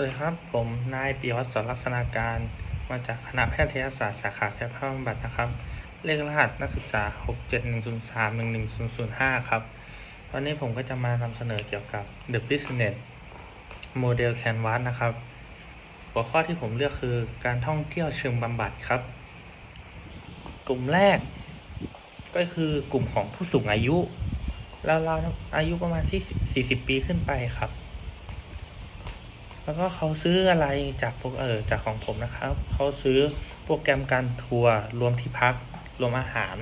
วัสดีครับ ผมนายปิยวัฒน์สลักษณาการ มาจากคณะแพทยศาสตร์สาขาแพทย์ภาคบำบัดนะครับ เลขรหัสนักศึกษา 671031105 ครับวันนี้ผมก็จะมานำเสนอเกี่ยวกับ The Business Model Canvas นะครับ หัวข้อที่ผมเลือกคือการท่องเที่ยวเชิงบำบัดครับ กลุ่มแรก ก็คือกลุ่มของผู้สูงอายุแล้วเราอายุประมาณ 40 ปีขึ้นไปครับ แล้วก็เขาซื้ออะไรจากพวกเออจากของผมนะครับ เขาซื้อโปรแกรมการทัวร์รวมที่พัก รวมอาหาร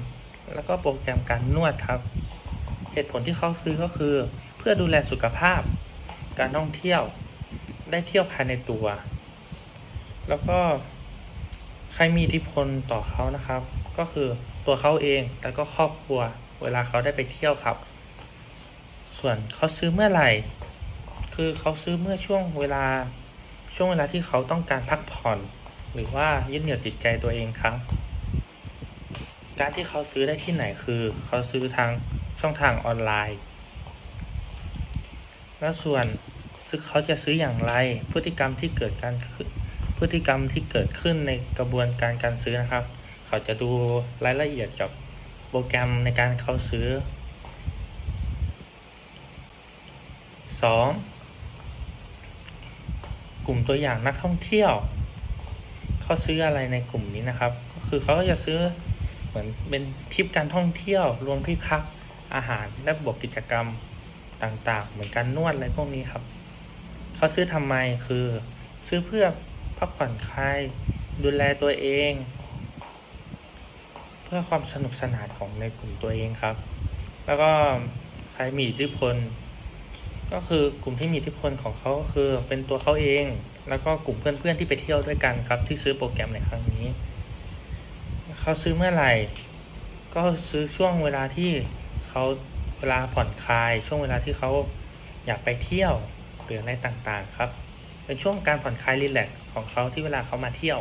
แล้วก็โปรแกรมการนวดครับ เหตุผลที่เขาซื้อก็คือ เพื่อดูแลสุขภาพ การท่องเที่ยว ได้เที่ยวภายในตัว แล้วก็ใครมีอิทธิพลต่อเขานะครับ ก็คือตัวเขาเองแล้วก็ครอบครัว เวลาเขาได้ไปเที่ยวครับ ส่วนเขาซื้อเมื่อไหร่ คือเขาซื้อเมื่อช่วงเวลาช่วงเวลาที่เขาต้องการพักผ่อน หรือว่ายึดเหนี่ยวจิตใจตัวเองครับ การที่เขาซื้อได้ที่ไหนคือ เขาซื้อทางช่องทางออนไลน์ แล้วส่วนซื้อเขาจะซื้ออย่างไร พฤติกรรมที่เกิดการพฤติกรรมที่เกิดขึ้นในกระบวนการการซื้อนะครับ เขาจะดูรายละเอียดกับโปรแกรมในการเขาซื้อ 2. กลุ่มตัวอย่างนักท่องเที่ยวเขาซื้ออะไรในกลุ่มนี้นะครับ ก็คือเขาก็จะซื้อเหมือนเป็นทริปการท่องเที่ยว รวมที่พักอาหารและบวกกิจกรรมต่างๆ เหมือนการนวดอะไรพวกนี้ครับเขาซื้อทำไมคือซื้อเพื่อพักผ่อนคลายดูแลตัวเอง เพื่อความสนุกสนานของในกลุ่มตัวเองครับ แล้วก็ใครมีอิทธิพล ก็คือกลุ่มที่มีอิทธิพลของเขาก็คือเป็นตัวเขาเอง แล้วก็กลุ่มเพื่อนๆที่ไปเที่ยวด้วยกันครับที่ซื้อโปรแกรมในครั้งนี้เขาซื้อเมื่อไหร่ ก็ซื้อช่วงเวลาที่เขาเวลาผ่อนคลาย ช่วงเวลาที่เขาอยากไปเที่ยวหรืออะไรต่างๆครับ เป็นช่วงการผ่อนคลายรีแลกซ์ของเขาที่เวลาเขามาเที่ยว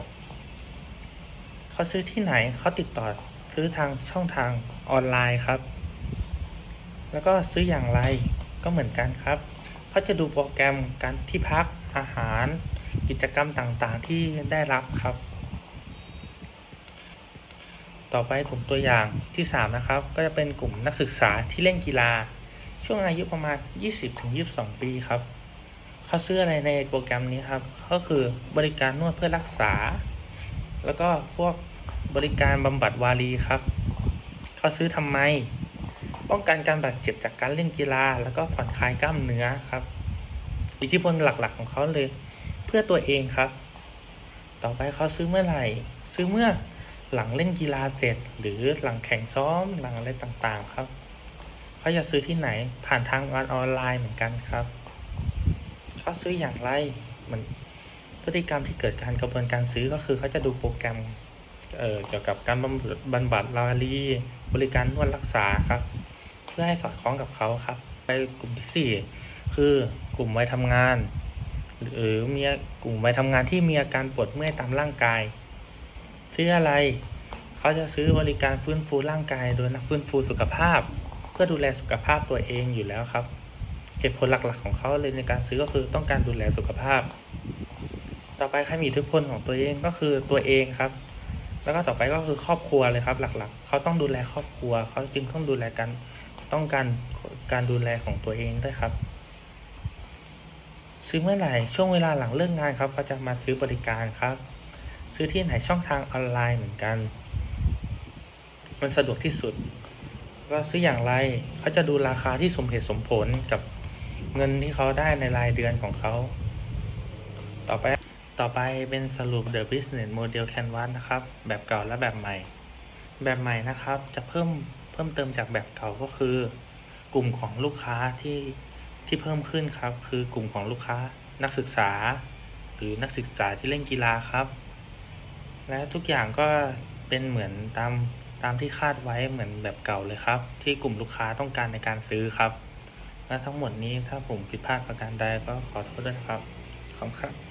เขาซื้อที่ไหนเขาติดต่อซื้อทางช่องทางออนไลน์ครับ แล้วก็ซื้ออย่างไร ก็เหมือนกันครับเขาจะดูโปรแกรมการที่พักอาหาร กิจกรรมต่างๆที่ได้รับครับ ต่อไปกลุ่มตัวอย่างที่ 3 นะครับ ก็จะเป็นกลุ่มนักศึกษาที่เล่นกีฬา ช่วงอายุประมาณ 20-22 ปีครับเขาซื้ออะไรในโปรแกรมนี้ครับ ก็คือบริการนวดเพื่อรักษา แล้วก็พวกบริการบำบัดวารีครับ เขาซื้อทำไม ป้องกันการบาดเจ็บจากการเล่นกีฬา แล้วก็ผ่อนคลายกล้ามเนื้อครับ อิทธิพลหลักๆของเขาเลย เพื่อตัวเองครับ ต่อไปเขาซื้อเมื่อไหร่ ซื้อเมื่อหลังเล่นกีฬาเสร็จ หรือหลังแข่งซ้อมหลังอะไรต่างๆครับเขาจะซื้อที่ไหนผ่านทางออนไลน์เหมือนกันครับเขาซื้ออย่างไรเหมือนพฤติกรรมที่เกิดการกระบวนการซื้อก็คือเขาจะดูโปรแกรมเเกี่ยวกับการบำบัดบำบัดลาลีบริการนวดรักษาครับ พื่อให้สอดคล้องกับเขาครับ ไปกลุ่มที่สี่คือกลุ่มวัยทำงาน หรือมีกลุ่มวัยทำงานที่มีอาการปวดเมื่อยตามร่างกาย ซื้ออะไร เขาจะซื้อบริการฟื้นฟูร่างกายโดยนักฟื้นฟูสุขภาพ เพื่อดูแลสุขภาพตัวเองอยู่แล้วครับเหตุผลหลักๆของเขาเลยในการซื้อก็คือต้องการดูแลสุขภาพ ต่อไปใครมีอิทธิพลของตัวเองก็คือตัวเองครับ แล้วก็ต่อไปก็คือครอบครัวเลยครับ หลักๆ เขาต้องดูแลครอบครัว เขาจึงต้องดูแลกัน ต้องการการดูแลของตัวเองด้วยครับ ซื้อเมื่อไหร่ช่วงเวลาหลังเลิกงานครับเขาจะมาซื้อบริการครับ ซื้อที่ไหนช่องทางออนไลน์เหมือนกัน มันสะดวกที่สุด ก็ซื้ออย่างไรเขาจะดูราคาที่สมเหตุสมผลกับเงินที่เขาได้ในรายเดือนของเขา ต่อไปต่อไปเป็นสรุป The Business Model Canvas นะครับ แบบเก่าและแบบใหม่ แบบใหม่นะครับ จะเพิ่ม เพิ่มเติมจากแบบเก่าก็คือ กลุ่มของลูกค้าที่ที่เพิ่มขึ้นครับ คือกลุ่มของลูกค้านักศึกษา หรือนักศึกษาที่เล่นกีฬาครับ และทุกอย่างก็เป็นเหมือนตามตามที่คาดไว้เหมือนแบบเก่าเลยครับ ที่กลุ่มลูกค้าต้องการในการซื้อครับ และทั้งหมดนี้ถ้าผมผิดพลาดประการใดก็ขอโทษด้วยครับขอบคุณครับ